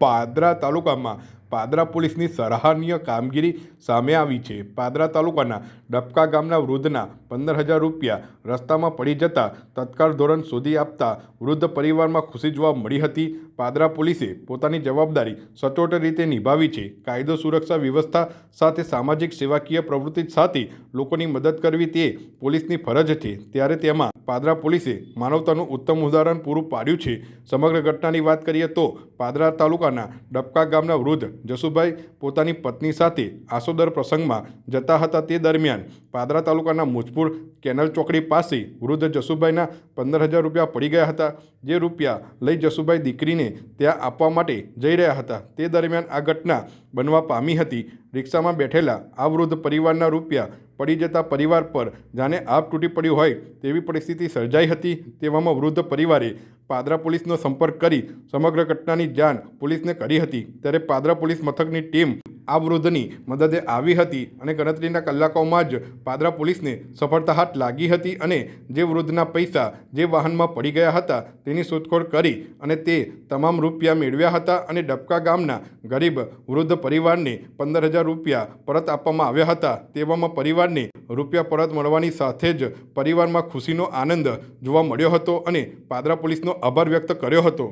પાદરા તાલુકામાં પાદરા પોલીસની સરાહનીય કામગીરી સામે આવી છે. પાદરા તાલુકાના ડબકા ગામના વૃદ્ધના પંદર હજાર રૂપિયા રસ્તામાં પડી જતા તત્કાળ ધોરણ શોધી આપતા વૃદ્ધ પરિવારમાં ખુશી જોવા મળી હતી. પાદરા પોલીસે પોતાની જવાબદારી સચોટ રીતે નિભાવી છે. કાયદો સુરક્ષા વ્યવસ્થા સાથે સામાજિક સેવાકીય પ્રવૃત્તિ સાથે લોકોની મદદ કરવી તે પોલીસની ફરજ છે. ત્યારે તેમાં પાદરા પોલીસે માનવતાનું ઉત્તમ ઉદાહરણ પૂરું પાડ્યું છે. સમગ્ર ઘટનાની વાત કરીએ તો પાદરા તાલુકાના ડબકા ગામના વૃદ્ધ જસુભાઈ પોતાની પત્ની સાથે આસોદર પ્રસંગમાં જતા હતા તે દરમિયાન પાદરા તાલુકાના મુજપુર કેનલ ચોકડી પાસે વૃદ્ધ જસુભાઈના પંદર હજાર રૂપિયા પડી ગયા હતા. જે રૂપિયા લઈ જસુભાઈ દીકરીને ત્યાં આપવા માટે જઈ રહ્યા હતા. તે દરમિયાન આ ઘટના બનવા પામી હતી. રિક્ષામાં બેઠેલા આ વૃદ્ધ પરિવારના રૂપિયા પડી જતા પરિવાર પર જાણે આપ તૂટી પડ્યું હોય તેવી પરિસ્થિતિ સર્જાઈ હતી તેવામાં વૃદ્ધ પરિવારે પાદરા પોલીસનો સંપર્ક કરી સમગ્ર ઘટનાની જાણ પોલીસને કરી હતી. ત્યારે પાદરા પોલીસ મથકની ટીમ આ વૃદ્ધની મદદે આવી હતી અને ગણતરીના કલાકોમાં જ પાદરા પોલીસને સફળતા હાથ લાગી હતી અને જે વૃદ્ધના પૈસા જે વાહનમાં પડી ગયા હતા તેની શોધખોળ કરી અને તે તમામ રૂપિયા મેળવ્યા હતા અને ડબકા ગામના ગરીબ વૃદ્ધ પરિવારને પંદર હજાર રૂપિયા પરત આપવામાં આવ્યા હતા. તેવામાં પરિવારને રૂપિયા પરત મળવાની સાથે જ પરિવારમાં ખુશીનો આનંદ જોવા મળ્યો હતો અને પાદરા પોલીસનો આભાર વ્યક્ત કર્યો હતો.